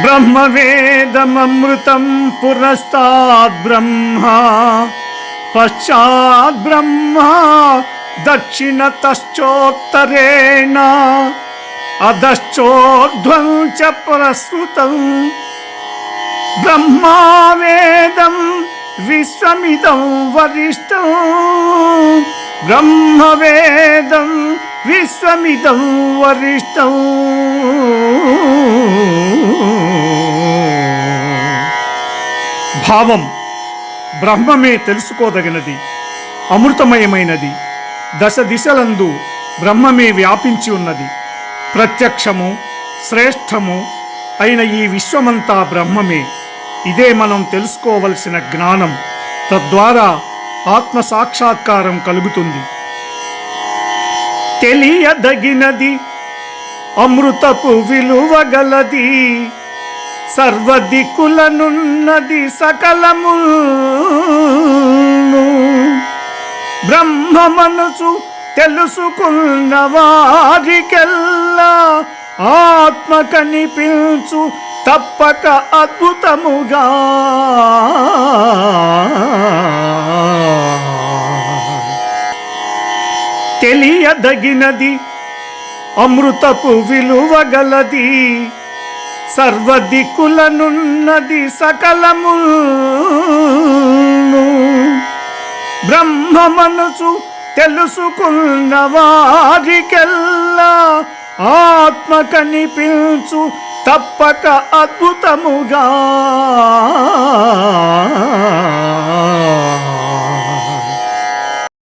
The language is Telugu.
బ్రహ్మవేదమృతం పురస్తాద్ బ్రహ్మ పశ్చాద్ బ్రహ్మ దక్షిణతశ్చోత్తరేణ అధశ్చోర్ధ్వం చ పురస్కృతం బ్రహ్మావేదం విశ్వమిదం వరిష్టం బ్రహ్మవేదం విశ్వమిదం వరిష్టం భావం బ్రహ్మమే తెలుసుకోదగినది అమృతమయమైనది. దశ దిశలందు బ్రహ్మమే వ్యాపించి ఉన్నది. ప్రత్యక్షము శ్రేష్టము అయిన ఈ విశ్వమంతా బ్రహ్మమే. ఇదే మనం తెలుసుకోవలసిన జ్ఞానం. తద్వారా ఆత్మ సాక్షాత్కారం కలుగుతుంది. తెలియదగినది అమృతపు విలువగలది సర్వదిక్కులనున్నది సకలము బ్రహ్మ మనసు తెలుసుకున్న వారికెల్లా ఆత్మ కనిపించు తప్పక అద్భుతముగా. తెలియదగినది అమృతపు విలువగలది సర్వదిక్కులనున్నది సకలము బ్రహ్మ మనసు తెలుసుకున్న వారికెల్లా ఆత్మ కనిపించు తప్పక అద్భుతముగా.